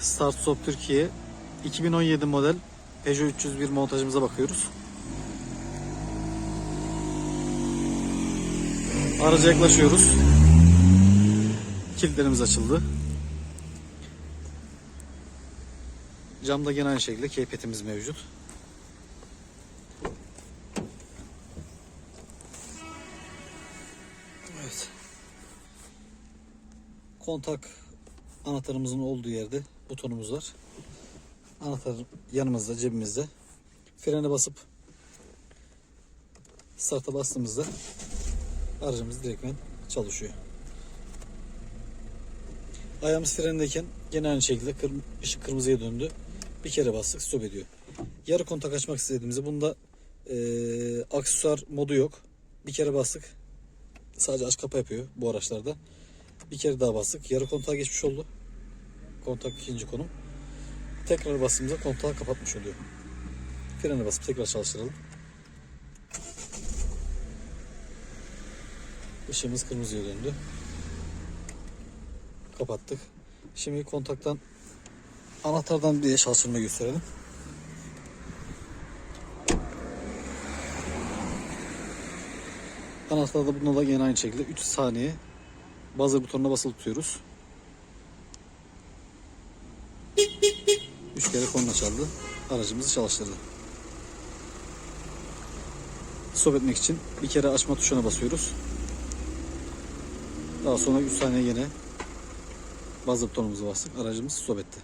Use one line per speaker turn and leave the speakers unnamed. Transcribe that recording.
Start Stop Türkiye 2017 model Peugeot 301 montajımıza bakıyoruz. Araca yaklaşıyoruz. Kilitlerimiz açıldı. Camda gene aynı şekilde keypetimiz mevcut. Evet. Kontak anahtarımızın olduğu yerde butonumuz var. Anahtar yanımızda, cebimizde. Frene basıp start'a bastığımızda aracımız direktmen çalışıyor. Ayağımız frendeyken gene aynı şekilde kırm ışık kırmızıya döndü. Bir kere bastık stop ediyor. Yarı kontak açmak istediğimizde bunda eee aksesuar modu yok. Bir kere bastık. Sadece aç kapa yapıyor bu araçlarda. Bir kere daha bastık. Yarı kontağa geçmiş oldu. Kontak ikinci konum. Tekrar bastığımızda kontağı kapatmış oluyor. Frene basıp tekrar çalıştıralım. Işığımız kırmızıya döndü. Kapattık. Şimdi kontaktan anahtardan bir çalıştırma gösterelim. Anahtarda bunda da yine aynı şekilde 3 saniye buzzer butonuna basılı tutuyoruz. 3 kere korna çaldı. Aracımızı çalıştırdı. Stop etmek için bir kere açma tuşuna basıyoruz. Daha sonra 3 saniye yine buzzer butonumuzu bastık. Aracımız stop etti.